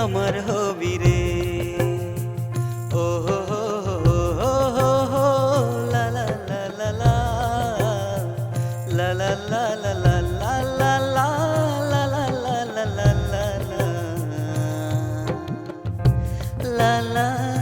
আমার হবি রে ও লা লা লা লা